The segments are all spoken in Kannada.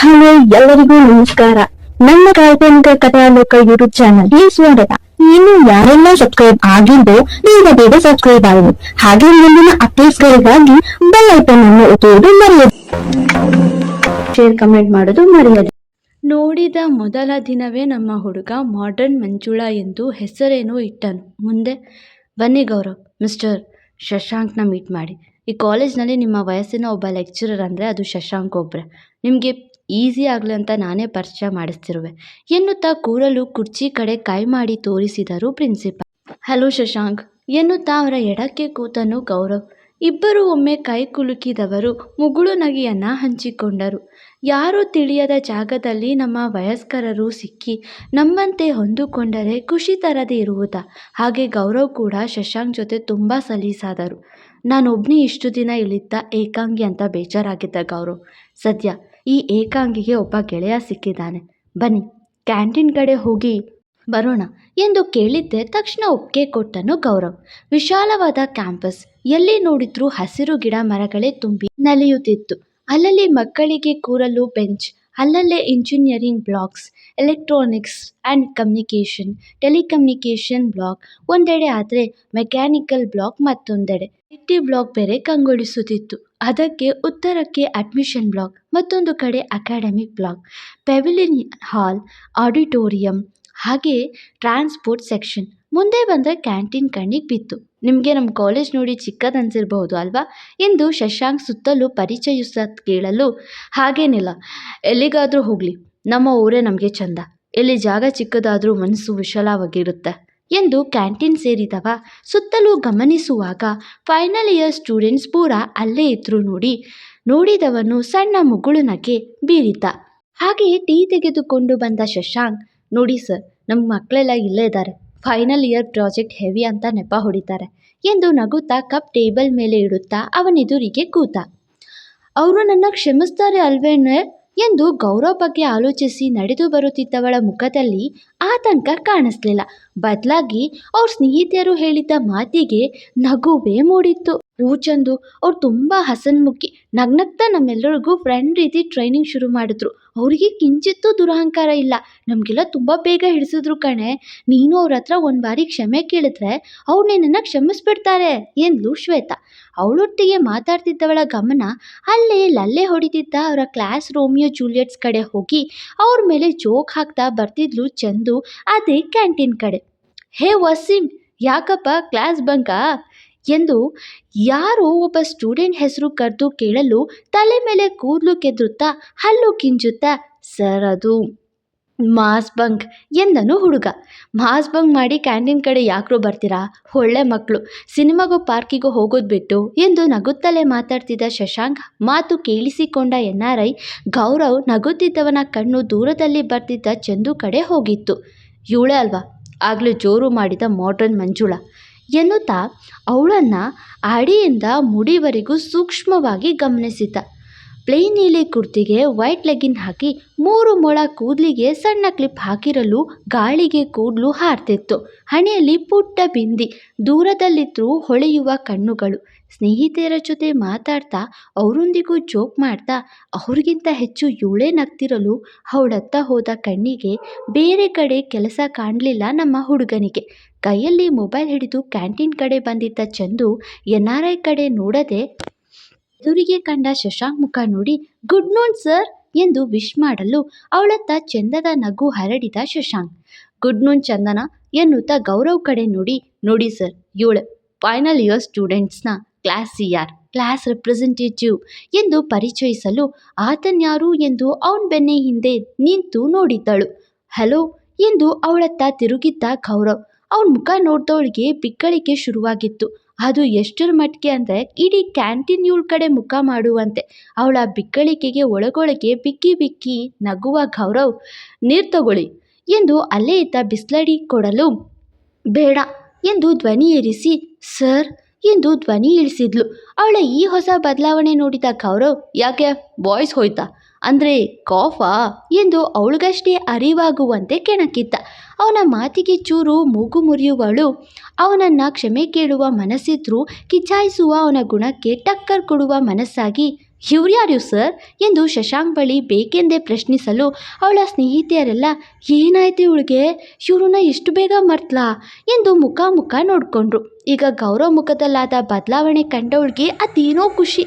ಹಲೋ ಎಲ್ಲರಿಗೂ ನಮಸ್ಕಾರ. ನಮ್ಮ ಕಾಲ್ಪನಿಕ ಕಥಾಲೋಕ ಯೂಟ್ಯೂಬ್ ಚಾನಲ್ಗೆ ಸ್ವಾಗತ ಇನ್ನು ಯಾರೆಲ್ಲ ಸಬ್ಸ್ಕ್ರೈಬ್ ಆಗಿದ್ದು ಬೇಗ ಬೇಗ ಸಬ್ಸ್ಕ್ರೈಬ್ ಆಗಿ. ಹಾಗೆ ಮುಂದಿನ ಅಪ್ಡೇಟ್ಸ್ ಗಳಿಗಾಗಿ ಬೆಲ್ ಅನ್ನು ಒತ್ತುವುದು ಮರೆಯದು. ಶೇರ್ ಕಮೆಂಟ್ ಮಾಡೋದು ಮರೆಯದು. ನೋಡಿದ ಮೊದಲ ದಿನವೇ ನಮ್ಮ ಹುಡುಗ ಮಾಡರ್ನ್ ಮಂಜುಳ ಎಂದು ಹೆಸರೇನೋ ಇಟ್ಟನು. ಮುಂದೆ ಬನ್ನಿ ಗೌರವ್ ಮಿಸ್ಟರ್ ಶಶಾಂಕ್ನ ಮೀಟ್ ಮಾಡಿ. ಈ ಕಾಲೇಜ್ನಲ್ಲಿ ನಿಮ್ಮ ವಯಸ್ಸಿನ ಒಬ್ಬ ಲೆಕ್ಚರರ್ ಅಂದರೆ ಅದು ಶಶಾಂಕ್ ಒಬ್ಬರೇ ನಿಮಗೆ ಈಸಿ ಆಗಲಿ ಅಂತ ನಾನೇ ಪರಿಚಯ ಮಾಡಿಸ್ತಿರುವೆ. ಎನ್ನುತ್ತಾ ಕೂರಲು ಕುರ್ಚಿ ಕಡೆ ಕೈ ಮಾಡಿ ತೋರಿಸಿದರು ಪ್ರಿನ್ಸಿಪಾಲ್. ಹಲೋ ಶಶಾಂಕ್. ಎನ್ನುತ್ತಾ ಅವರ ಎಡಕ್ಕೆ ಕೂತನು ಗೌರವ್. ಇಬ್ಬರು ಒಮ್ಮೆ ಕೈ ಕುಲುಕಿದವರು ಮುಗುಳು ನಗೆಯನ್ನು ಹಂಚಿಕೊಂಡರು. ಯಾರೂ ತಿಳಿಯದ ಜಾಗದಲ್ಲಿ ನಮ್ಮ ವಯಸ್ಕರರು ಸಿಕ್ಕಿ ನಮ್ಮಂತೆ ಹೊಂದಿಕೊಂಡರೆ ಖುಷಿ ತರದೇ ಇರುವುದಾ? ಹಾಗೆ ಗೌರವ್ ಕೂಡ ಶಶಾಂಕ್ ಜೊತೆ ತುಂಬ ಸಲೀಸಾದರು. ನಾನೊಬ್ಬನೇ ಇಷ್ಟು ದಿನ ಇಲ್ಲಿದ್ದ ಏಕಾಂಗಿ ಅಂತ ಬೇಜಾರಾಗಿದ್ದ ಗೌರವ್. ಸದ್ಯ ಈ ಏಕಾಂಗಿಗೆ ಒಬ್ಬ ಗೆಳೆಯ ಸಿಕ್ಕಿದ್ದಾನೆ. ಬನ್ನಿ, ಕ್ಯಾಂಟೀನ್ ಕಡೆ ಹೋಗಿ ಬರೋಣ ಎಂದು ಕೇಳಿದ್ದೆ ತಕ್ಷಣ ಒಪ್ಪಿಗೆ ಕೊಟ್ಟನು ಗೌರವ್. ವಿಶಾಲವಾದ ಕ್ಯಾಂಪಸ್, ಎಲ್ಲಿ ನೋಡಿದ್ರೂ ಹಸಿರು ಗಿಡ ಮರಗಳೇ ತುಂಬಿ ನಲಿಯುತ್ತಿತ್ತು. ಅಲ್ಲಲ್ಲಿ ಮಕ್ಕಳಿಗೆ ಕೂರಲು ಬೆಂಚ್, ಅಲ್ಲಲ್ಲೇ engineering blocks, electronics and communication, telecommunication block ಒಂದೆಡೆ ಆದರೆ ಮೆಕ್ಯಾನಿಕಲ್ ಬ್ಲಾಕ್ ಮತ್ತೊಂದೆಡೆ. ಐ ಟಿ ಬ್ಲಾಕ್ ಬೇರೆ ಕಂಗೊಳಿಸುತ್ತಿತ್ತು. ಅದಕ್ಕೆ ಉತ್ತರಕ್ಕೆ ಅಡ್ಮಿಷನ್ ಬ್ಲಾಕ್, ಮತ್ತೊಂದು ಕಡೆ academic block, pavilion hall, auditorium, ಹಾಗೆ ಟ್ರಾನ್ಸ್ಪೋರ್ಟ್ ಸೆಕ್ಷನ್. ಮುಂದೆ ಬಂದರೆ ಕ್ಯಾಂಟೀನ್ ಕಣ್ಣಿಗೆ ಬಿತ್ತು. ನಿಮಗೆ ನಮ್ಮ ಕಾಲೇಜ್ ನೋಡಿ ಚಿಕ್ಕದನ್ಸಿರಬಹುದು ಅಲ್ವಾ? ಎಂದು ಶಶಾಂಕ್ ಸುತ್ತಲೂ ಪರಿಚಯಿಸ ಕೇಳಲು ಹಾಗೇನಿಲ್ಲ. ಎಲ್ಲಿಗಾದರೂ ಹೋಗಲಿ. ನಮ್ಮ ಊರೇ ನಮಗೆ ಚಂದ. ಎಲ್ಲಿ ಜಾಗ ಚಿಕ್ಕದಾದರೂ ಮನಸ್ಸು ವಿಶಾಲವಾಗಿರುತ್ತೆ. ಎಂದು ಕ್ಯಾಂಟೀನ್ ಸೇರಿದವ. ಸುತ್ತಲೂ ಗಮನಿಸುವಾಗ ಫೈನಲ್ ಇಯರ್ ಸ್ಟೂಡೆಂಟ್ಸ್ ಪೂರ ಅಲ್ಲೇ ಇದ್ರು ನೋಡಿ. ನೋಡಿದವನು ಸಣ್ಣ ಮುಗುಳು ನಗೆ ಬೀರಿದ್ದ. ಹಾಗೆಯೇ ಟೀ ತೆಗೆದುಕೊಂಡು ಬಂದ ಶಶಾಂಕ್, ನೋಡಿ ಸರ್ ನಮ್ಮ ಮಕ್ಕಳೆಲ್ಲ ಇಲ್ಲೇ ಇದ್ದಾರೆ ಫೈನಲ್ ಇಯರ್ ಪ್ರಾಜೆಕ್ಟ್ ಹೆವಿ ಅಂತ ನೆಪ ಹೊಡಿತಾರೆ ಎಂದು ನಗುತ್ತಾ ಕಪ್ ಟೇಬಲ್ ಮೇಲೆ ಇಡುತ್ತಾ ಅವನೆದುರಿಗೆ ಕೂತ. ಅವರು ನನ್ನ ಕ್ಷಮಿಸ್ತಾರೆ ಅಲ್ವೇನೆ? ಎಂದು ಗೌರವ್ ಬಗ್ಗೆ ಆಲೋಚಿಸಿ ನಡೆದು ಬರುತ್ತಿದ್ದವಳ ಮುಖದಲ್ಲಿ ಆತಂಕ ಕಾಣಿಸ್ಲಿಲ್ಲ. ಬದಲಾಗಿ ಅವ್ರ ಸ್ನೇಹಿತೆಯರು ಹೇಳಿದ್ದ ಮಾತಿಗೆ ನಗುವೇ ಮೂಡಿತ್ತು. ಚಂದು ಅವ್ರು ತುಂಬ ಹಸನ್ಮುಖಿ. ನಗ್ನಗ್ತಾ ನಮ್ಮೆಲ್ಲರಿಗೂ ಫ್ರೆಂಡ್ ರೀತಿ ಟ್ರೈನಿಂಗ್ ಶುರು ಮಾಡಿದ್ರು. ಅವರಿಗೆ ಕಿಂಚಿತ್ತೂ ದುರಹಂಕಾರ ಇಲ್ಲ. ನಮಗೆಲ್ಲ ತುಂಬ ಬೇಗ ಹಿಡಿಸಿದ್ರು ಕಣೆ. ನೀನು ಅವ್ರ ಹತ್ರ ಒಂದು ಬಾರಿ ಕ್ಷಮೆ ಕೇಳಿದ್ರೆ ಅವ್ರು ನಿನ್ನನ್ನು ಕ್ಷಮಿಸ್ಬಿಡ್ತಾರೆ ಎಂದ್ಲು ಶ್ವೇತಾ. ಅವಳೊಟ್ಟಿಗೆ ಮಾತಾಡ್ತಿದ್ದವಳ ಗಮನ ಅಲ್ಲೇ ಲಲ್ಲೆ ಹೊಡಿತಿದ್ದ ಅವರ ಕ್ಲಾಸ್ ರೋಮಿಯೋ ಜೂಲಿಯಟ್ಸ್ ಕಡೆ ಹೋಗಿ ಅವ್ರ ಮೇಲೆ ಜೋಕ್ ಹಾಕ್ತಾ ಬರ್ತಿದ್ಲು ಚಂದು ಅದೇ ಕ್ಯಾಂಟೀನ್ ಕಡೆ. ಹೇ ವಸೀಂ, ಯಾಕಪ್ಪ ಕ್ಲಾಸ್ ಬಂಕಾ? ಎಂದು ಯಾರೋ ಒಬ್ಬ ಸ್ಟೂಡೆಂಟ್ ಹೆಸರು ಕರೆದು ಕೇಳಲು ತಲೆ ಮೇಲೆ ಕೂದಲು ಕೆದರುತ್ತಾ ಹಲ್ಲು ಕಿಂಚುತ್ತಾ ಸರ್, ಅದು ಮಾಸ್ ಬಂಕ್ ಎಂದನು ಹುಡುಗ. ಮಾಸ್ ಬಂಕ್ ಮಾಡಿ ಕ್ಯಾಂಟೀನ್ ಕಡೆ ಯಾಕ್ರೋ ಬರ್ತೀರಾ? ಒಳ್ಳೆ ಮಕ್ಕಳು ಸಿನಿಮಾಗೂ ಪಾರ್ಕಿಗೂ ಹೋಗೋದು ಬಿಟ್ಟು ಎಂದು ನಗುತ್ತಲೇ ಮಾತಾಡ್ತಿದ್ದ ಶಶಾಂಕ್ ಮಾತು ಕೇಳಿಸಿಕೊಂಡ ಎನ್ ಆರ್ ಐ ಗೌರವ್ ನಗುತ್ತಿದ್ದವನ ಕಣ್ಣು ದೂರದಲ್ಲಿ ಬರ್ತಿದ್ದ ಚಂದು ಕಡೆ ಹೋಗಿತ್ತು. ಇವಳೇ ಅಲ್ವಾ? ಆಗಲೂ ಜೋರು ಮಾಡಿದ ಮಾಡ್ರನ್ ಮಂಜುಳಾ. ಎನ್ನುತ್ತಾ ಅವಳನ್ನು ಅಡಿಯಿಂದ ಮುಡಿವರೆಗೂ ಸೂಕ್ಷ್ಮವಾಗಿ ಗಮನಿಸಿದ. ಪ್ಲೇನ್ ನೀಲಿ ಕುರ್ತಿಗೆ ವೈಟ್ ಲೆಗಿನ್ ಹಾಕಿ ಮೂರು ಮೊಳ ಕೂದಲಿಗೆ ಸಣ್ಣ ಕ್ಲಿಪ್ ಹಾಕಿರಲು ಗಾಳಿಗೆ ಕೂದಲು ಹಾರ್ತಿತ್ತು. ಹಣೆಯಲ್ಲಿ ಪುಟ್ಟ ಬಿಂದಿ ದೂರದಲ್ಲಿದ್ದರೂ ಹೊಳೆಯುವ ಕಣ್ಣುಗಳು. ಸ್ನೇಹಿತೆಯರ ಜೊತೆ ಮಾತಾಡ್ತಾ ಅವರೊಂದಿಗೂ ಜೋಕ್ ಮಾಡ್ತಾ ಅವ್ರಿಗಿಂತ ಹೆಚ್ಚು ಇವಳೇ ನಗ್ತಿರಲು ಅವಳತ್ತ ಹೋದ ಕಣ್ಣಿಗೆ ಬೇರೆ ಕಡೆ ಕೆಲಸ ಕಾಣಲಿಲ್ಲ ನಮ್ಮ ಹುಡುಗನಿಗೆ. ಕೈಯಲ್ಲಿ ಮೊಬೈಲ್ ಹಿಡಿದು ಕ್ಯಾಂಟೀನ್ ಕಡೆ ಬಂದಿದ್ದ ಚಂದು ಎನ್ ಆರ್ ಐ ಕಡೆ ನೋಡದೆ ಎದುರಿಗೆ ಕಂಡ ಶಶಾಂಕ್ ಮುಖ ನೋಡಿ, ಗುಡ್ ನೂನ್ ಸರ್ ಎಂದು ವಿಶ್ ಮಾಡಲು ಅವಳತ್ತ ಚಂದದ ನಗು ಹರಡಿದ ಶಶಾಂಕ್. ಗುಡ್ ನೂನ್ ಚಂದನ ಎನ್ನುತ್ತ ಗೌರವ್ ಕಡೆ ನೋಡಿ ನೋಡಿ ಸರ್ ಏಳು final year ಸ್ಟೂಡೆಂಟ್ಸ್ನ class C R, class representative ಎಂದು ಪರಿಚಯಿಸಲು ಆತನ್ಯಾರು ಎಂದು ಅವನ ಬೆನ್ನೆ ಹಿಂದೆ ನಿಂತು ನೋಡಿದ್ದಳು. ಹಲೋ ಎಂದು ಅವಳತ್ತ ತಿರುಗಿದ್ದ ಗೌರವ್ ಅವನ ಮುಖ ನೋಡ್ದವಳಿಗೆ ಬಿಕ್ಕಳಿಕೆ ಶುರುವಾಗಿತ್ತು. ಅದು ಎಷ್ಟರ ಮಟ್ಟಿಗೆ ಅಂದರೆ ಇಡೀ ಕ್ಯಾಂಟೀನ್ ಇವಳ ಕಡೆ ಮುಖ ಮಾಡುವಂತೆ. ಅವಳ ಬಿಕ್ಕಳಿಕೆಗೆ ಒಳಗೊಳಗೆ ಬಿಕ್ಕಿ ಬಿಕ್ಕಿ ನಗುವ ಗೌರವ್, ನೀರು ತಗೊಳ್ಳಿ ಎಂದು ಅಲ್ಲೇ ಇದ್ದ ಬಿಸ್ಲಡಿ ಕೊಡಲು, ಬೇಡ ಎಂದು ಧ್ವನಿ ಇರಿಸಿ ಸರ್ ಎಂದು ಧ್ವನಿ ಇಳಿಸಿದ್ಲು. ಅವಳ ಈ ಹೊಸ ಬದಲಾವಣೆ ನೋಡಿದ ಗೌರವ್, ಯಾಕೆ, ಬಾಯ್ಸ್ ಹೋಯ್ತಾ? ಅಂದರೆ ಕಾಫಾ ಎಂದು ಅವಳಿಗಷ್ಟೇ ಅರಿವಾಗುವಂತೆ ಕೆಣಕಿದ್ದ. ಅವನ ಮಾತಿಗೆ ಚೂರು ಮೂಗು ಮುರಿಯುವಳು. ಅವನನ್ನು ಕ್ಷಮೆ ಕೇಳುವ ಮನಸ್ಸಿದ್ರೂ ಕಿಚಾಯಿಸುವ ಅವನ ಗುಣಕ್ಕೆ ಟಕ್ಕರ್ ಕೊಡುವ ಮನಸ್ಸಾಗಿ, ಇವ್ರ್ಯಾರು ಸರ್? ಎಂದು ಶಶಾಂಕ್ ಬಳಿ ಬೇಕೆಂದೇ ಪ್ರಶ್ನಿಸಲು ಅವಳ ಸ್ನೇಹಿತೆಯರೆಲ್ಲ, ಏನಾಯ್ತು ಇವಳಿಗೆ? ಇವ್ರನ್ನ ಎಷ್ಟು ಬೇಗ ಮರ್ತ್ಲಾ? ಎಂದು ಮುಖ ಮುಖ ನೋಡಿಕೊಂಡ್ರು. ಈಗ ಗೌರವ ಮುಖದಲ್ಲಾದ ಬದಲಾವಣೆ ಕಂಡವಳಿಗೆ ಅದೇನೋ ಖುಷಿ.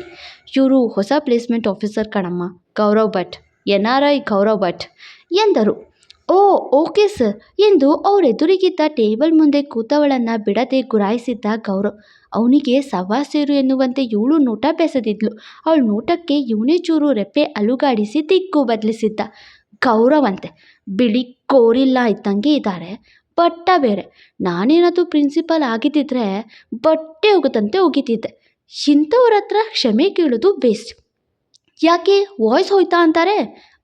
ಇವರು ಹೊಸ ಪ್ಲೇಸ್ಮೆಂಟ್ ಆಫೀಸರ್ ಕಣಮ್ಮ. Gaurav Bhat, N R I Gaurav Bhat ಎಂದರು. ಓ, ಓಕೆ ಸರ್ ಎಂದು ಅವರೆದುರಿಗಿದ್ದ ಟೇಬಲ್ ಮುಂದೆ ಕೂತವಳನ್ನು ಬಿಡದೆ ಗುರಾಯಿಸಿದ್ದ ಗೌರವ್. ಅವನಿಗೆ ಸವಾಸೇರು ಎನ್ನುವಂತೆ ಇವಳು ನೋಟ ಬೆಸೆದಿದ್ಲು ಅವಳ ನೋಟಕ್ಕೆ ಇವನೇ ಚೂರು ರೆಪ್ಪೆ ಅಲುಗಾಡಿಸಿ ದಿಕ್ಕು ಬದಲಿಸಿದ್ದ. ಗೌರವಂತೆ, ಬಿಳಿ ಕೋರಿಲ್ಲ ಇದ್ದಂಗೆ ಇದ್ದಾರೆ. ಬಟ್ಟ ಬೇರೆ. ನಾನೇನಾದರೂ ಪ್ರಿನ್ಸಿಪಲ್ ಆಗಿದ್ದಿದ್ರೆ ಬಟ್ಟೆ ಹೋಗುತ್ತಂತೆ ಹೋಗಿತಿದ್ದೆ ಇಂಥವ್ರ ಹತ್ರ ಕ್ಷಮೆ ಕೇಳೋದು ವೇಸ್ಟ್ ಯಾಕೆ ವಾಯ್ಸ್ ಹೋಯ್ತಾ ಅಂತಾರೆ?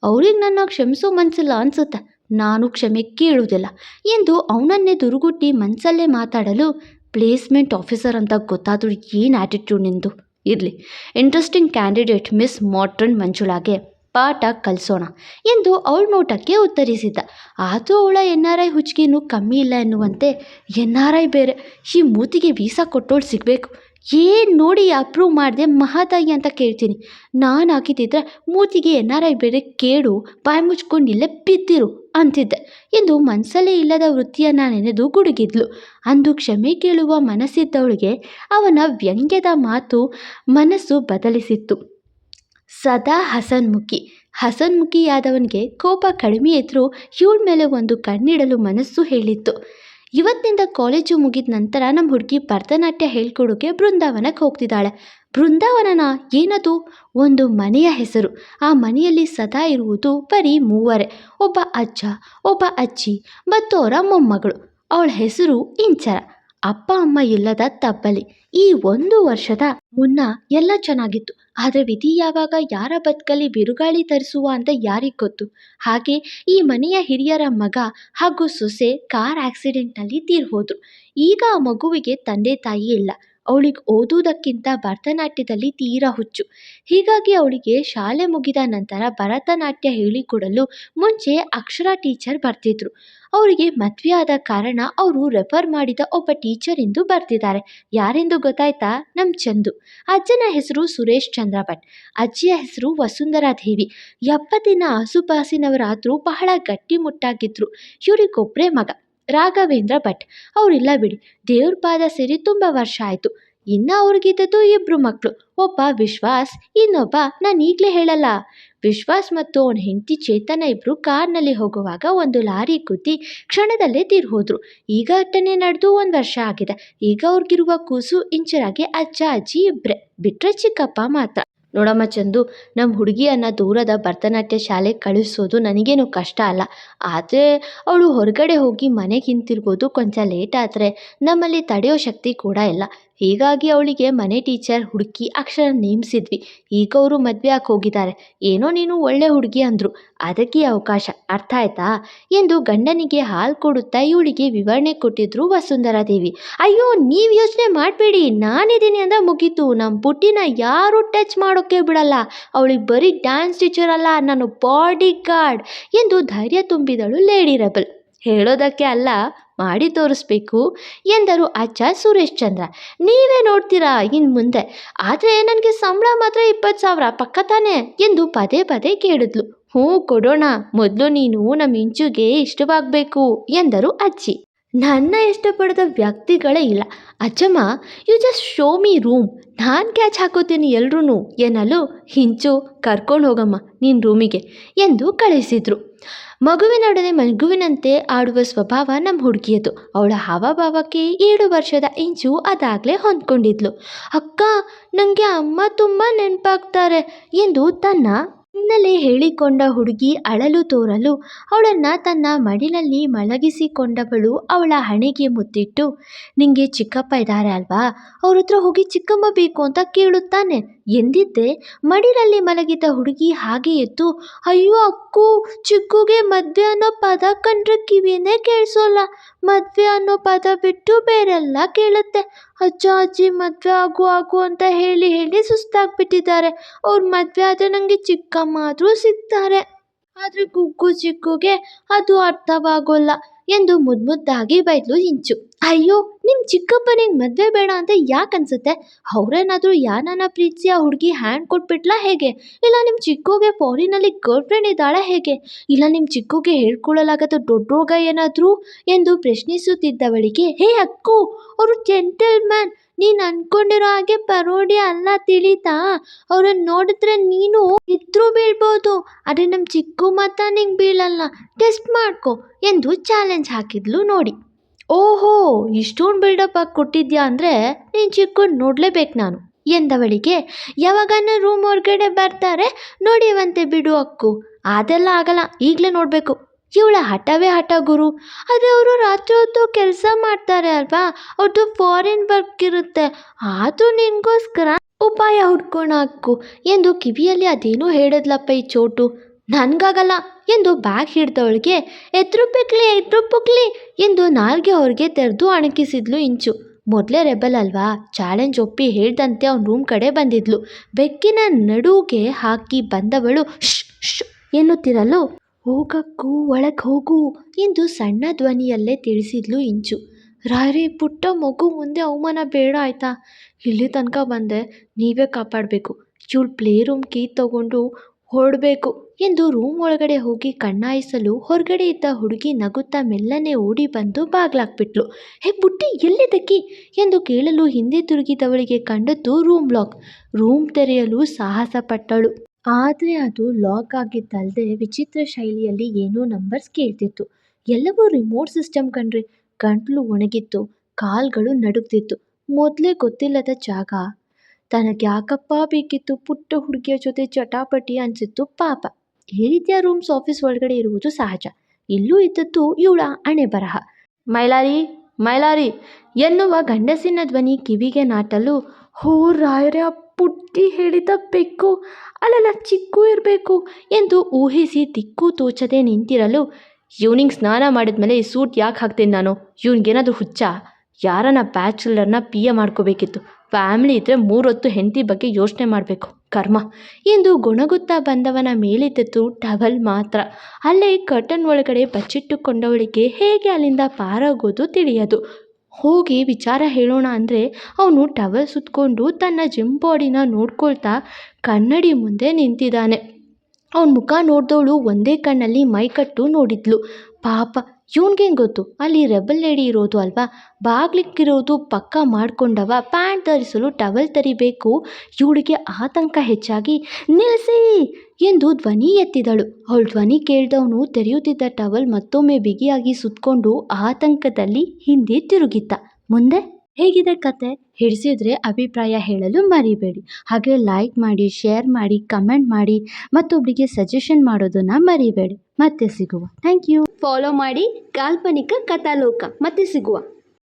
ಅವ್ರಿಗೆ ನನ್ನ ಕ್ಷಮಿಸೋ ಮನಸ್ಸಿಲ್ಲ ಅನಿಸುತ್ತೆ. ನಾನು ಕ್ಷಮೆ ಕೇಳುವುದಿಲ್ಲ. ಎಂದು ಅವನನ್ನೇ ದುರುಗುಟ್ಟಿ ಮನಸ್ಸಲ್ಲೇ ಮಾತಾಡಲು ಪ್ಲೇಸ್ಮೆಂಟ್ ಆಫೀಸರ್ ಅಂತ ಗೊತ್ತಾದರೂ ಏನು ಆ್ಯಟಿಟ್ಯೂಡ್ ನಿಂದು? ಇರಲಿ. ಇಂಟ್ರೆಸ್ಟಿಂಗ್ ಕ್ಯಾಂಡಿಡೇಟ್ ಮಿಸ್ ಮಾಡ್ರನ್ ಮಂಜುಳಾಗೆ ಪಾಠ ಕಲಿಸೋಣ ಎಂದು ಅವಳ ನೋಟಕ್ಕೆ ಉತ್ತರಿಸಿದ್ದ. ಆದರೂ ಅವಳ ಎನ್ ಆರ್ ಐ ಹುಚ್ಚಿಗೆನೂ ಕಮ್ಮಿ ಇಲ್ಲ ಎನ್ನುವಂತೆ ಎನ್ ಆರ್ ಐ ಬೇರೆ. ಈ ಮೂತಿಗೆ ವೀಸಾ ಕೊಟ್ಟೋಳು ಸಿಗಬೇಕು. ಏನು ನೋಡಿ ಅಪ್ರೂವ್ ಮಾಡಿದೆ ಮಹಾತಾಯಿ ಅಂತ ಕೇಳ್ತೀನಿ. ನಾನು ಹಾಕಿದ್ದಿದ್ರೆ ಮೂತಿಗೆ ಎನ್ ಆರ್ ಐ ಬೇರೆ ಕೇಳು ಬಾಯಿ ಮುಚ್ಕೊಂಡು ಇಲ್ಲೇ ಬಿದ್ದಿರು ಅಂತಿದ್ದೆ. ಎಂದು ಮನಸ್ಸಲ್ಲೇ ಇಲ್ಲದ ವೃತ್ತಿಯನ್ನು ನೆನೆದು ಗುಡುಗಿದ್ಲು. ಅಂದು ಕ್ಷಮೆ ಕೇಳುವ ಮನಸ್ಸಿದ್ದವಳಿಗೆ ಅವನ ವ್ಯಂಗ್ಯದ ಮಾತು ಮನಸ್ಸು ಬದಲಿಸಿತ್ತು. ಸದಾ ಹಸನ್ಮುಖಿ. ಹಸನ್ಮುಖಿಯಾದವನಿಗೆ ಕೋಪ ಕಡಿಮೆ ಇದ್ದರೂ ಇವಳ ಮೇಲೆ ಒಂದು ಕಣ್ಣಿಡಲು ಮನಸ್ಸು ಹೇಳಿತ್ತು. ಇವತ್ತಿನಿಂದ ಕಾಲೇಜು ಮುಗಿದ ನಂತರ ನಮ್ಮ ಹುಡುಗಿ ಭರತನಾಟ್ಯ ಹೇಳ್ಕೊಡೋಕೆ ಬೃಂದಾವನಕ್ಕೆ ಹೋಗ್ತಿದ್ದಾಳೆ. ಬೃಂದಾವನನ ಏನದು? ಒಂದು ಮನೆಯ ಹೆಸರು. ಆ ಮನೆಯಲ್ಲಿ ಸದಾ ಇರುವುದು ಬರೀ ಮೂವರೇ. ಒಬ್ಬ ಅಜ್ಜ, ಒಬ್ಬ ಅಜ್ಜಿ ಮತ್ತು ಅವರ ಮೊಮ್ಮಗಳು. ಅವಳ ಹೆಸರು ಇಂಚರ. ಅಪ್ಪ, ಅಮ್ಮ ಇಲ್ಲದ ತಬ್ಬಲಿ. ಈ ಒಂದು ವರ್ಷದ ಮುನ್ನ ಎಲ್ಲ ಚೆನ್ನಾಗಿತ್ತು. ಆದರೆ ವಿಧಿ ಯಾವಾಗ ಯಾರ ಬದುಕಲ್ಲಿ ಬಿರುಗಾಳಿ ತರಿಸುವ ಅಂತ ಯಾರಿಗೆ ಗೊತ್ತು? ಹಾಗೆ ಈ ಮನೆಯ ಹಿರಿಯರ ಮಗ ಹಾಗೂ ಸೊಸೆ ಕಾರ್ ಆಕ್ಸಿಡೆಂಟ್ನಲ್ಲಿ ತೀರ್ಹೋದ್ರು ಈಗ ಆ ಮಗುವಿಗೆ ತಂದೆ ತಾಯಿ ಇಲ್ಲ. ಅವಳಿಗೆ ಓದುವುದಕ್ಕಿಂತ ಭರತನಾಟ್ಯದಲ್ಲಿ ತೀರಾ ಹುಚ್ಚು. ಹೀಗಾಗಿ ಅವಳಿಗೆ ಶಾಲೆ ಮುಗಿದ ನಂತರ ಭರತನಾಟ್ಯ ಹೇಳಿಕೊಡಲು ಮುಂಚೆ ಅಕ್ಷರ ಟೀಚರ್ ಬರ್ತಿದ್ರು. ಅವರಿಗೆ ಮದುವೆ ಆದ ಕಾರಣ ಅವರು ರೆಫರ್ ಮಾಡಿದ ಒಬ್ಬ ಟೀಚರ್ ಎಂದು ಬರ್ತಿದ್ದಾರೆ. ಯಾರೆಂದು ಗೊತ್ತಾಯ್ತಾ? ನಮ್ಮ ಚಂದು. ಅಜ್ಜನ ಹೆಸರು ಸುರೇಶ್ ಚಂದ್ರ ಭಟ್ ಅಜ್ಜಿಯ ಹೆಸರು ವಸುಂಧರಾ ದೇವಿ. ಎಪ್ಪತ್ತಿನ ಆಸುಪಾಸಿನವರಾದರೂ ಬಹಳ ಗಟ್ಟಿಮುಟ್ಟಾಗಿದ್ರು. ಇವರಿಗೊಬ್ಬರೇ ಮಗ. ರಾಘವೇಂದ್ರ ಭಟ್. ಅವರಿಲ್ಲ ಬಿಡಿ, ದೇವ್ರ ಪಾದ ಸೇರಿ ತುಂಬ ವರ್ಷ ಆಯಿತು. ಇನ್ನು ಅವ್ರಿಗಿದ್ದದ್ದು ಇಬ್ಬರು ಮಕ್ಕಳು ಒಬ್ಬ ವಿಶ್ವಾಸ್, ಇನ್ನೊಬ್ಬ ನಾನು ಈಗಲೇ ಹೇಳಲ್ಲ. ವಿಶ್ವಾಸ್ ಮತ್ತು ಅವನ ಹೆಂಡತಿ ಚೇತನ ಇಬ್ಬರು ಕಾರ್ನಲ್ಲಿ ಹೋಗುವಾಗ ಒಂದು ಲಾರಿ ಗುದ್ದಿ ಕ್ಷಣದಲ್ಲೇ ತೀರ್ಹೋದ್ರು ಈಗ ಘಟನೆ ನಡೆದು ಒಂದು ವರ್ಷ ಆಗಿದೆ. ಈಗ ಅವ್ರಿಗಿರುವ ಕೂಸು, ಇಂಚರಾಗಿ ಅಜ್ಜ, ಅಜ್ಜಿ ಇಬ್ಬರೇ ಬಿಟ್ಟರೆ ಚಿಕ್ಕಪ್ಪ ಮಾತ್ರ. ನೋಡಮ್ಮ ಚಂದು ನಮ್ಮ ಹುಡುಗಿಯನ್ನು ದೂರದ ಭರತನಾಟ್ಯ ಶಾಲೆಗೆ ಕಳಿಸೋದು ನನಗೇನು ಕಷ್ಟ ಅಲ್ಲ. ಆದರೆ ಅವಳು ಹೊರಗಡೆ ಹೋಗಿ ಮನೆಗೆ ಹಿಂತಿರ್ಬೋದು. ಕೊಂಚ ಲೇಟ್ ಆದರೆ ನಮ್ಮಲ್ಲಿ ತಡೆಯೋ ಶಕ್ತಿ ಕೂಡ ಇಲ್ಲ. ಹೀಗಾಗಿ ಅವಳಿಗೆ ಮನೆ ಟೀಚರ್ ಹುಡುಕಿ ಅಕ್ಷರ ನೇಮಿಸಿದ್ವಿ. ಈಗ ಅವರು ಮದುವೆ ಆಗಿ ಹೋಗಿದ್ದಾರೆ. ಏನೋ ನೀನು ಒಳ್ಳೆ ಹುಡುಗಿ ಅಂದರು. ಅದಕ್ಕೆ ಅವಕಾಶ. ಅರ್ಥ ಆಯ್ತಾ? ಎಂದು ಗಂಡನಿಗೆ ಹಾಲು ಕೊಡುತ್ತಾ ಇವಳಿಗೆ ವಿವರಣೆ ಕೊಟ್ಟಿದ್ರು ವಸುಂಧರಾ ದೇವಿ. ಅಯ್ಯೋ, ನೀವು ಯೋಚನೆ ಮಾಡಬೇಡಿ. ನಾನಿದ್ದೀನಿ ಅಂದ ಮುಗೀತು. ನಮ್ಮ ಪುಟ್ಟಿನ ಯಾರೂ ಟಚ್ ಮಾಡೋಕ್ಕೆ ಬಿಡಲ್ಲ. ಅವಳಿಗೆ ಬರೀ ಡ್ಯಾನ್ಸ್ ಟೀಚರ್ ಅಲ್ಲ. ನಾನು ಬಾಡಿ ಗಾರ್ಡ್ ಎಂದು ಧೈರ್ಯ ತುಂಬಿದಳು ಲೇಡಿ ರೆಬಲ್. ಹೇಳೋದಕ್ಕೆ ಅಲ್ಲ, ಮಾಡಿ ತೋರಿಸ್ಬೇಕು ಎಂದರು ಅಜ್ಜ ಸುರೇಶ್ ಚಂದ್ರ. ನೀವೇ ನೋಡ್ತೀರಾ ಇನ್ನು ಮುಂದೆ? ಆದರೆ ನನಗೆ ಸಂಬಳ ಮಾತ್ರ ಇಪ್ಪತ್ತು ಸಾವಿರ, ಪಕ್ಕ ತಾನೆ ಎಂದು ಪದೇ ಪದೇ ಕೇಳಿದ್ಲು. ಹ್ಞೂ ಕೊಡೋಣ, ಮೊದಲು ನೀನು ನಮ್ಮ ಇಂಚುಗೆ ಇಷ್ಟವಾಗಬೇಕು ಎಂದರು ಅಜ್ಜಿ. ನನ್ನ ಇಷ್ಟಪಡದ ವ್ಯಕ್ತಿಗಳೇ ಇಲ್ಲ. ಅಜ್ಜಮ್ಮ you just show me room ನಾನು ಕ್ಯಾಚ್ ಹಾಕೋತೀನಿ ಎಲ್ರೂ ಏನಲ್ಲೋ, ಹಿಂಚು, ಕರ್ಕೊಂಡು ಹೋಗಮ್ಮ ನಿನ್ನ ರೂಮಿಗೆ ಎಂದು ಕಳಿಸಿದ್ರು. ಮಗುವಿನೊಡನೆ ಮಗುವಿನಂತೆ ಆಡುವ ಸ್ವಭಾವ ನಮ್ಮ ಹುಡುಗಿಯದು. ಅವಳ ಹಾವಭಾವಕ್ಕೆ ಏಳು ವರ್ಷದ ಇಂಚು ಅದಾಗಲೇ ಹೊಂದ್ಕೊಂಡಿದ್ಲು. ಅಕ್ಕ ನನಗೆ ಅಮ್ಮ ತುಂಬ ನೆನಪಾಗ್ತಾರೆ ಎಂದು ತನ್ನ ಹಿನ್ನೆಲೆ ಹೇಳಿಕೊಂಡ ಹುಡುಗಿ ಅಳಲು ತೋರಲು ಅವಳನ್ನು ತನ್ನ ಮಡಿಲಲ್ಲಿ ಮಲಗಿಸಿಕೊಂಡವಳು ಅವಳ ಹಣೆಗೆ ಮುತ್ತಿಟ್ಟು, ನಿಂಗೆ ಚಿಕ್ಕಪ್ಪ ಇದ್ದಾರೆ ಅಲ್ವಾ? ಅವ್ರ ಹತ್ರ ಹೋಗಿ ಚಿಕ್ಕಮ್ಮ ಬೇಕು ಅಂತ ಕೇಳುತ್ತಾನೆ. ಎಂದಿದ್ದೆ ಮಡಿಲಲ್ಲಿ ಮಲಗಿದ್ದ ಹುಡುಗಿ ಹಾಗೆ ಎದ್ದು, ಅಯ್ಯೋ ಅಕ್ಕು, ಚಿಕ್ಕುಗೆ ಮದ್ವೆ ಅನ್ನೋ ಪದ ಕಂಡ್ರೆ ಕಿವಿನೇ ಕೇಳಿಸೋಲ್ಲ. ಮದ್ವೆ ಅನ್ನೋ ಪದ ಬಿಟ್ಟು ಬೇರೆಲ್ಲ ಕೇಳುತ್ತೆ. ಅಜ್ಜ, ಅಜ್ಜಿ, ಮದುವೆ ಆಗು ಆಗು ಅಂತ ಹೇಳಿ ಹೇಳಿ ಸುಸ್ತಾಗ್ಬಿಟ್ಟಿದ್ದಾರೆ. ಅವ್ರ ಮದುವೆ ಆದರೆ ನನಗೆ ಚಿಕ್ಕಮ್ಮ ಆದರೂ ಸಿಗ್ತಾರೆ. ಆದರೆ ಗುಗ್ಗು ಚಿಕ್ಕುಗೆ ಅದು ಅರ್ಥವಾಗೋಲ್ಲ ಎಂದು ಮುದ್ದು ಮುದ್ದಾಗಿ ಬೈದ್ಲು ಇಂಚು. ಅಯ್ಯೋ ನಿಮ್ಮ ಚಿಕ್ಕಪ್ಪನಿಗೆ ಮದುವೆ ಬೇಡ ಅಂತ ಯಾಕೆ ಅನ್ಸುತ್ತೆ? ಅವರೇನಾದ್ರೂ ಯಾರನ್ನ ಪ್ರೀತಿಸಿ ಆ ಹುಡುಗಿ ಹ್ಯಾಂಡ್ ಕೊಟ್ಬಿಟ್ಲಾ ಹೇಗೆ? ಇಲ್ಲ ನಿಮ್ಮ ಚಿಕ್ಕುಗೆ ಫಾರಿನಲ್ಲಿ ಗರ್ಲ್ ಫ್ರೆಂಡ್ ಇದ್ದಾಳೆ ಹೇಗೆ? ಇಲ್ಲ ನಿಮ್ಮ ಚಿಕ್ಕುಗೆ ಹೇಳ್ಕೊಳ್ಳಲಾಗದ ದೊಡ್ಡ ರೋಗ ಏನಾದರೂ? ಎಂದು ಪ್ರಶ್ನಿಸುತ್ತಿದ್ದವಳಿಗೆ, ಹೇ ಅಕ್ಕು, ಅವರು ಜೆಂಟಲ್ಮ್ಯಾನ್ ನೀನು ಅನ್ಕೊಂಡಿರೋ ಹಾಗೆ ಪರೋಡಿ ಅಲ್ಲ ತಿಳಿತಾ. ಅವ್ರನ್ನ ನೋಡಿದ್ರೆ ನೀನು ಇದ್ರೂ ಬೀಳ್ಬೋದು. ಆದರೆ ನಮ್ಮ ಚಿಕ್ಕು ಮಾತ್ರ ನಿಂಗೆ ಬೀಳಲ್ಲ. ಟೆಸ್ಟ್ ಮಾಡ್ಕೋ. ಎಂದು ಚಾಲೆಂಜ್ ಹಾಕಿದ್ಲು ನೋಡಿ. ಓಹೋ, ಇಷ್ಟೊಂದು ಬಿಲ್ಡಪ್ ಆಗಿ ಕೊಟ್ಟಿದ್ಯಾ ಅಂದರೆ ನೀನು ಚಿಕ್ಕನ್ ನೋಡಲೇಬೇಕು ನಾನು ಎಂದವಳಿಗೆ. ಯಾವಾಗಾನ ರೂಮ್ ಹೊರಗಡೆ ಬರ್ತಾರೆ ನೋಡಿವಂತೆ ಬಿಡು ಅಕ್ಕು. ಅದೆಲ್ಲ ಆಗಲ್ಲ, ಈಗಲೇ ನೋಡಬೇಕು. ಇವಳ ಹಠವೇ ಹಠ ಗುರು. ಆದರೆ ಅವರು ರಾತ್ರಿ ಹೊತ್ತು ಕೆಲಸ ಮಾಡ್ತಾರೆ ಅಲ್ವಾ? ಅವ್ರದ್ದು ಫಾರಿನ್ ವರ್ಕ್ ಇರುತ್ತೆ. ಆದರೂ ನಿನಗೋಸ್ಕರ ಉಪಾಯ ಹುಡ್ಕೋಣ ಅಕ್ಕು ಎಂದು ಕಿವಿಯಲ್ಲಿ ಅದೇನೋ ಹೇಳಿದ್ಲಪ್ಪ ಈ ಚೋಟು. ನನಗಾಗಲ್ಲ. ಎಂದು ಬ್ಯಾಗ್ ಹಿಡ್ದವಳಿಗೆ ಎದ್ರು ಬಿಕ್ಲಿ ಎದ್ರು ಬುಕ್ಲಿ ಎಂದು ನಾಲ್ಗೆ ಅವ್ರಿಗೆ ತೆರೆದು ಅಣಕಿಸಿದ್ಲು ಇಂಚು. ಮೊದಲೇ ರೆಬಲ್ ಅಲ್ವಾ? ಚಾಲೆಂಜ್ ಒಪ್ಪಿ ಹೇಳ್ದಂತೆ ಅವ್ನ ರೂಮ್ ಕಡೆ ಬಂದಿದ್ಲು. ಬೆಕ್ಕಿನ ನಡುಗೆ ಹಾಕಿ ಬಂದವಳು ಶ್ ಶ್ ಎನ್ನುತ್ತಿರಲು, ಹೋಗಕ್ಕೂ, ಒಳಗೆ ಹೋಗು ಎಂದು ಸಣ್ಣ ಧ್ವನಿಯಲ್ಲೇ ತಿಳಿಸಿದ್ಲು ಇಂಚು. ರಾರಿ, ಪುಟ್ಟ ಮಗು ಮುಂದೆ ಅವಮಾನ ಬೇಡ ಆಯ್ತಾ? ಇಲ್ಲಿ ತನಕ ಬಂದೆ, ನೀವೇ ಕಾಪಾಡಬೇಕು. ಇವಳು ಪ್ಲೇ ರೂಮ್ ಕೀ ತಗೊಂಡು ಹೊರಡಬೇಕು ಎಂದು ರೂಮ್ ಒಳಗಡೆ ಹೋಗಿ ಕಣ್ಣಾಯಿಸಲು ಹೊರಗಡೆ ಇದ್ದ ಹುಡುಗಿ ನಗುತ್ತಾ ಮೆಲ್ಲನೆ ಓಡಿ ಬಂದು ಬಾಗ್ಲಾಕ್ಬಿಟ್ಲು. ಹೇ ಬುಟ್ಟಿ, ಎಲ್ಲಿದ್ದಕ್ಕಿ? ಎಂದು ಕೇಳಲು ಹಿಂದೆ ತಿರುಗಿದವಳಿಗೆ ಕಂಡದ್ದು ರೂಮ್ ಲಾಕ್. ರೂಮ್ ತೆರೆಯಲು ಸಾಹಸ ಪಟ್ಟಳು. ಆದರೆ ಅದು ಲಾಕ್ ಆಗಿದ್ದಲ್ಲದೆ ವಿಚಿತ್ರ ಶೈಲಿಯಲ್ಲಿ ಏನೋ ನಂಬರ್ಸ್ ಕೇಳ್ತಿತ್ತು. ಎಲ್ಲವೂ ರಿಮೋಟ್ ಸಿಸ್ಟಮ್ ಕಣ್ರಿ. ಗಂಟ್ಲು ಒಣಗಿತ್ತು. ಕಾಲ್ಗಳು ನಡುಗ್ತಿತ್ತು ಮೊದಲೇ ಗೊತ್ತಿಲ್ಲದ ಜಾಗ ತನಗೆ ಯಾಕಪ್ಪ ಬೇಕಿತ್ತು? ಪುಟ್ಟ ಹುಡುಗಿಯ ಜೊತೆ ಚಟಾಪಟಿ ಅನಿಸಿತ್ತು ಪಾಪ. ಈ ರೀತಿಯ ರೂಮ್ಸ್ ಆಫೀಸ್ ಒಳಗಡೆ ಇರುವುದು ಸಹಜ. ಇಲ್ಲೂ ಇದ್ದದ್ದು ಇವಳ ಅಣೆ ಬರಹ ಮೈಲಾರಿ ಮೈಲಾರಿ, ಎನ್ನುವ ಗಂಡಸಿನ ಧ್ವನಿ ಕಿವಿಗೆ ನಾಟಲು ಹೋ ರಾಯರ ಪುಟ್ಟಿ ಹೇಳಿದ ಬೆಕ್ಕು, ಅಲ್ಲಲ್ಲ ಚಿಕ್ಕು ಇರಬೇಕು ಎಂದು ಊಹಿಸಿ ದಿಕ್ಕು ತೋಚದೆ ನಿಂತಿರಲು ಇವ್ನಿಂಗ್ ಸ್ನಾನ ಮಾಡಿದ್ಮೇಲೆ ಈ ಸೂಟ್ ಯಾಕೆ ಹಾಕ್ತೀನಿ ನಾನು? ಇವ್ನಿಗೇನಾದರೂ ಹುಚ್ಚ? ಯಾರನ್ನ ಬ್ಯಾಚುಲರ್ನ ಪಿ ಎ ಮಾಡ್ಕೋಬೇಕಿತ್ತು. ಫ್ಯಾಮಿಲಿ ಇದ್ದರೆ ಮೂರೊತ್ತು ಹೆಂಡತಿ ಬಗ್ಗೆ ಯೋಚನೆ ಮಾಡಬೇಕು, ಕರ್ಮ. ಎಂದು ಗೊಣಗುತ್ತಾ ಬಂದವನ ಮೇಲಿದ್ದದ್ದು ಟವಲ್ ಮಾತ್ರ. ಅಲ್ಲೇ ಕರ್ಟನ್ ಒಳಗಡೆ ಬಚ್ಚಿಟ್ಟುಕೊಂಡವಳಿಗೆ ಹೇಗೆ ಅಲ್ಲಿಂದ ಪಾರಾಗೋದು ತಿಳಿಯದು. ಹೋಗಿ ವಿಚಾರ ಹೇಳೋಣ ಅಂದರೆ ಅವನು ಟವಲ್ ಸುತ್ತಕೊಂಡು ತನ್ನ ಜಿಮ್ ಬಾಡಿನ ನೋಡ್ಕೊಳ್ತಾ ಕನ್ನಡಿ ಮುಂದೆ ನಿಂತಿದ್ದಾನೆ. ಅವನ ಮುಖ ನೋಡಿದವಳು ಒಂದೇ ಕಣ್ಣಲ್ಲಿ ಮೈಕಟ್ಟು ನೋಡಿದ್ಲು. ಪಾಪ ಇವನಿಗೇನು ಗೊತ್ತು? ಅಲ್ಲಿ ರೆಬಲ್ ಲೇಡಿ ಇರೋದು ಅಲ್ವಾ? ಬಾಗ್ಲಿಕ್ಕಿರೋದು ಪಕ್ಕ ಮಾಡ್ಕೊಂಡವ, ಪ್ಯಾಂಟ್ ಧರಿಸಲು ಟವಲ್ ತರಿಬೇಕು. ಇವಳಿಗೆ ಆತಂಕ ಹೆಚ್ಚಾಗಿ ನಿಲ್ಲಿಸಿ ಎಂದು ಧ್ವನಿ ಎತ್ತಿದಳು. ಅವಳು ಧ್ವನಿ ಕೇಳಿದವನು ತೆರೆಯುತ್ತಿದ್ದ ಟವಲ್ ಮತ್ತೊಮ್ಮೆ ಬಿಗಿಯಾಗಿ ಸುತ್ತಕೊಂಡು ಆತಂಕದಲ್ಲಿ ಹಿಂದೆ ತಿರುಗಿದ್ದ. ಮುಂದೆ? ಹೇಗಿದೆ ಕತೆ? ಹಿಡಿಸಿದ್ರೆ ಅಭಿಪ್ರಾಯ ಹೇಳಲು ಮರಿಬೇಡಿ. ಹಾಗೆ ಲೈಕ್ ಮಾಡಿ ಶೇರ್ ಮಾಡಿ ಕಮೆಂಟ್ ಮಾಡಿ ಮತ್ತೊಬ್ಬರಿಗೆ ಸಜೆಷನ್ ಮಾಡೋದನ್ನು ಮರಿಬೇಡಿ. ಮತ್ತೆ ಸಿಗುವ. ಥ್ಯಾಂಕ್ ಯು ಫಾಲೋ ಮಾಡಿ ಕಾಲ್ಪನಿಕ ಕಥಾಲೋಕ. ಮತ್ತೆ ಸಿಗುವ.